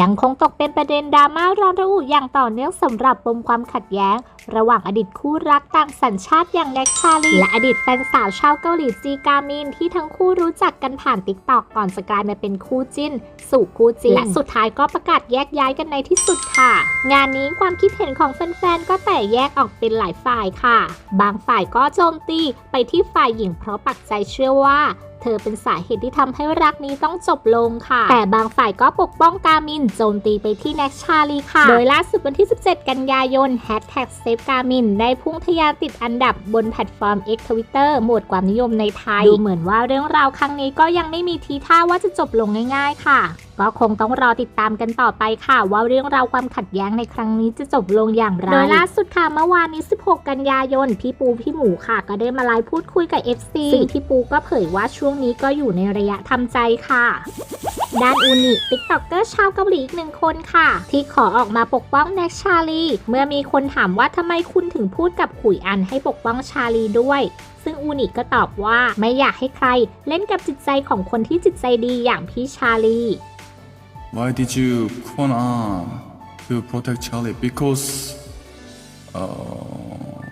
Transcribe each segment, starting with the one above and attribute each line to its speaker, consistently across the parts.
Speaker 1: ยังคงตกเป็นประเด็นดราม่าร้อนระอุอย่างต่อเนื่องสำหรับปมความขัดแย้ง ระหว่างอดีตคู่รักต่างสัญชาติอย่างแน็กชาลีและอดีตแฟนสาวชาวเกาหลีจีกามินที่ทั้งคู่รู้จักกันผ่านติ๊กตอกก่อนจะกลายมาเป็นคู่จิ้น สู่คู่จริงและสุดท้ายก็ประกาศแยกย้ายกันในที่สุดค่ะ งานนี้ความคิดเห็นของแฟนๆก็แตกแยกออกเป็นหลายฝ่ายค่ะ บางฝ่ายก็โจมตีไปที่ฝ่ายหญิงเพราะปักใจเชื่อว่าเธอเป็นสาเหตุที่ทำให้รักนี้ต้องจบลงค่ะ แต่บางฝ่ายก็ปกป้องกามินโจมตีไปที่แน็กชาลีค่ะ โดยล่าสุดวันที่ 17 กันยายน Hashtag Save ามินได้พุ่งทะยานติดอันดับบนแพลตฟอร์ม X Twitter หมวดความนิยมในไทย ดูเหมือนว่าเรื่องราวครั้งนี้ก็ยังไม่มีทีท่าว่าจะจบลงง่าย ๆ ค่ะ ก็คงต้องรอติดตามกันต่อไปค่ะ ว่าเรื่องราวความขัดแย้งในครั้งนี้จะจบลงอย่างไร โดยล่าสุดค่ะเมื่อวานนี้ 16 กันยายน พี่ปูพี่หมูค่ะ ก็ได้มาไลฟ์พูดคุยกับ FC ซึ่งพี่ปูก็เผยว่าช่วงนี้ก็อยู่ในระยะทำใจค่ะ ด้านอูนิติ๊กต็อกเกอร์ชาวเกาหลีอีกหนึ่งคนค่ะ ที่ขอออกมาปกป้องแน็กชาลี เมื่อมีคนถามว่าทำไมคุณถึงพูดกับขุยอันให้ปกป้องชาลีด้วยซึ่งอูนิก็ตอบว่าไม่อยากให้ใคร เล่นกับจิตใจของคนที่จิตใจดีอย่างพี่ชาลี
Speaker 2: Why did you come on to protect Charlie? Because uh,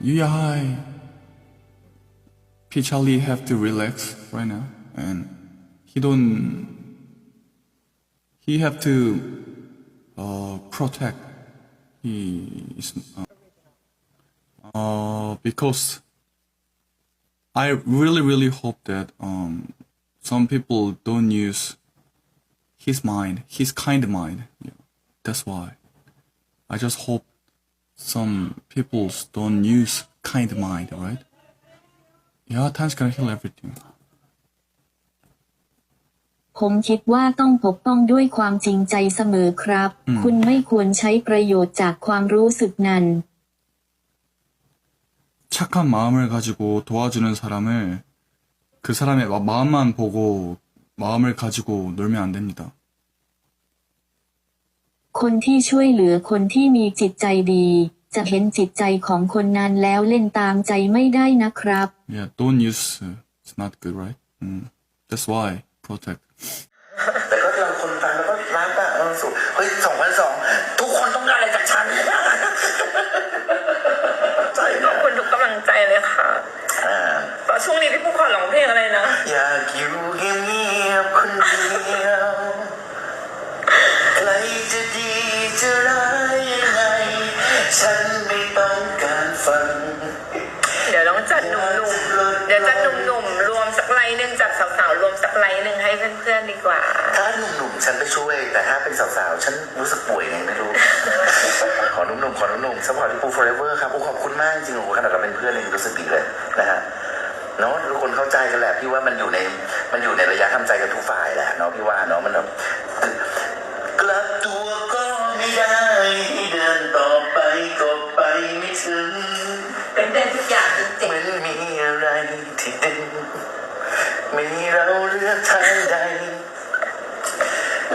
Speaker 2: you Hai, P Charlie have to relax right now, and he don't. He have to uh, protect. He is uh, uh, because I really really hope that um some people don't use his mind, his kind mind. Yeah, that's why. I just hope some people don't use kind mind, right? Yeah, time's gonna heal everything.
Speaker 3: ผมคิดว่าต้องปกป้องด้วยความจริงใจเสมอครับ
Speaker 2: อืม
Speaker 3: คุณไม่ควรใช้ประโยชน์จากความรู้สึกนั้น
Speaker 2: 착한 마음을 가지고 도와주는 사람을 그 사람의 마- 마음만 보고 마음을 가지고 놀면 안 됩니다.
Speaker 3: คนที่ช่วยเหลือคนที่มีจิตใจดี จะเห็นจิตใจของคนนั้นแล้วเล่นตามใจไม่ได้นะครับ
Speaker 2: Yeah, don't use. uh, It's not good, right? Mm. That's why Protect.
Speaker 4: แต่ก็เราคนฟังแล้วก็รักอะเออสุเฮ้ยสองพันสองทุกคนต้องการอะไรจากฉันใจ
Speaker 5: ขอ
Speaker 4: นะ
Speaker 5: บคุณทุกกำลังใจเลยค่ะ
Speaker 4: อ่า
Speaker 5: ตอนช่วงนี้พี่ผู้ขอร้องเพลงอะไรนะ
Speaker 4: อยากอยู่เงียบๆคนเดียวใครจะดีจะร้ายยังไง ฉันไม่ต้องการฟัง
Speaker 5: เดี๋ยวต้องจัดหนุ่มๆ เดี๋ยวจัดหนุ่มๆร เพื่อนๆดีกว่า
Speaker 4: ถ้าหนุ่มๆฉันไปช่วย แต่ถ้าเป็นสาวๆ ฉันรู้สึกป่วยไงไม่รู้ ขอหนุ่มๆ ขอหนุ่มๆสปอร์ตที่ปู forever ครับโอ้ขอบคุณมากจริงๆโอ้ขนาดเราเป็นเพื่อนเลยงรู้สึกดีเลยนะฮะเนาะทุกคนเข้าใจกันแหละพี่ว่ามันอยู่ในมันอยู่ในระยะทำใจกันทุกฝ่ายแหละเนาะพี่ว่าเนาะมันแบบกลับตัวก็ไม่ได้เดินต่อไปก็ไปไม่ถึง
Speaker 5: เป็นได้ทุกอย่างจริง
Speaker 4: มันมีอะไรที่ดึง ไม่ให้เราเลือกทางใด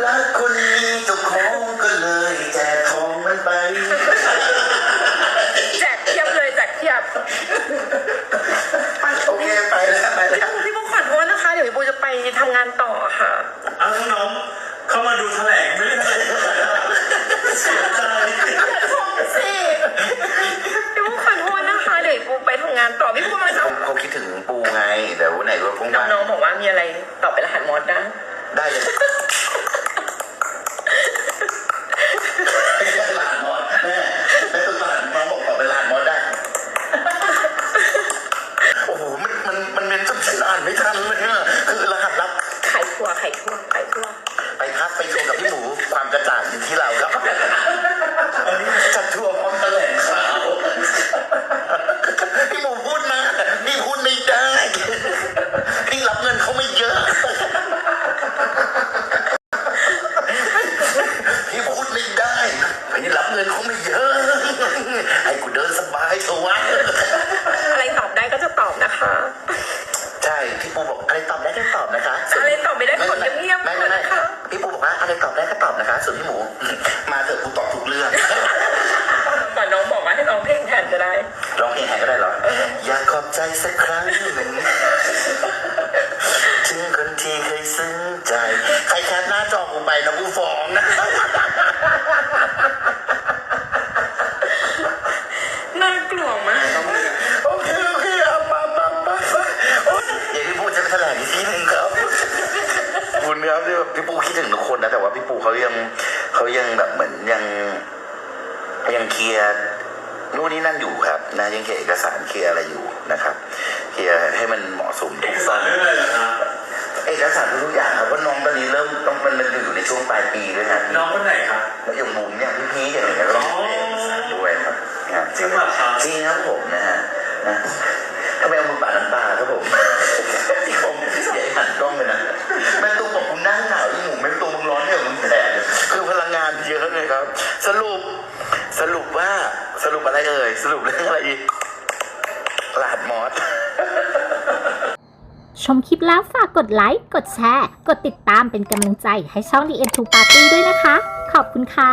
Speaker 4: รักคนนี้เจ้าของก็เลยแจกของมันไป
Speaker 5: ๆแจกเทียบเลยแจกเทียบ
Speaker 4: โอเคไปแล้วไปแล้ว
Speaker 5: พี่ผู้ขอโทษนะคะ เดี๋ยวพี่ปูจะไปทำงานต่อค่ะ
Speaker 6: เอาน้องๆเข้ามาดูแถลงไม่ได้แถลงเสียใจ
Speaker 5: สิพี่ผู้ขอโท ษนะคะเดี๋ยวพี่ปูไปทำงานต่อพี่ปูมาจะ
Speaker 4: เขาคิดถึงปูไงเดี๋ยววันไหนเราคงมา
Speaker 5: น้องๆบอกว่ามีอะไรตอบเป็นรหัสมอสนะ
Speaker 4: ได้เลยหลานมอสแม่แม่ตัวหลานน้องบอกขอเป็นหลานมอสได้ โอ้โหมันมันมันเป็นจนฉันอ่านไม่ทันเลยอะคือรหัสลับ
Speaker 5: ไข่ทั่วไข่ทั่วไข่ทั่ว
Speaker 4: ไปพักไปโชว์กับพี่หมูความกระจ่างอยู่ที่เราครับ อันนี้จัดทัวร์พร้อมแถลงข่าวพี่หมูพูดมาพี่พูดไม่ได้พี่รับเงินเขาไม่เยอะ พี่พูดไม่ได้พี่รับเงินเขาไม่เยอะ ให้กูเดินสบายเถอะวะ
Speaker 5: อะไรตอบได้ก็จะตอบนะคะ
Speaker 4: ใช่พี่ปูบอกอะ ไรตอบได้ก็ตอบนะคะส่วน
Speaker 5: อะไรตอบไม่ได้กดเงียบๆ
Speaker 4: ไม่ไม่ไม่
Speaker 5: นะคะ
Speaker 4: พี่ปูบอกว่าอะไรตอบได้ก็ตอบนะคะ ส่วนพี่หมู มาเถอะกูตอบทุกเรื่อง
Speaker 5: ก่อนน้องบอกว่าให้ร้องเพลงแทนก็ได้
Speaker 4: ร้องเพลงแห่ก็ได้เหรอ อยากขอบใจสักครั้งหนึ่งถึงคนที่เคยซึ้งใจ ใครแคปหน้าาจอกูไปนะกูฟ้องนะ พี่ปูคิดถึงทุกคนนะ แต่ว่าพี่ปูเขายังเขายังแบบเหมือนยังยังเคลียร์นู่นนี่นั่นอยู่ครับนะยังเคลียร์เอกสารเคลียร์อะไรอยู่นะครับ เคลียร์ให้มันเหมาะสม
Speaker 6: เอ
Speaker 4: ถู
Speaker 6: ก
Speaker 4: ก
Speaker 6: สา
Speaker 4: ต้
Speaker 6: ร
Speaker 4: อง
Speaker 6: เรื่องอะไรเหรอครับ
Speaker 4: เอกสารทุกอย่างครับเพราะน้องตอนนี้เริ่มต้อง ปอะไรเอ่ยสรุปเรื่องอะไรอีกลาดมอส
Speaker 1: ชมคลิปแล้วฝากกดไลค์ กดแชร์ กดติดตามเป็นกำลังใจให้ช่อง The End to Party ด้วยนะคะ ขอบคุณค่ะ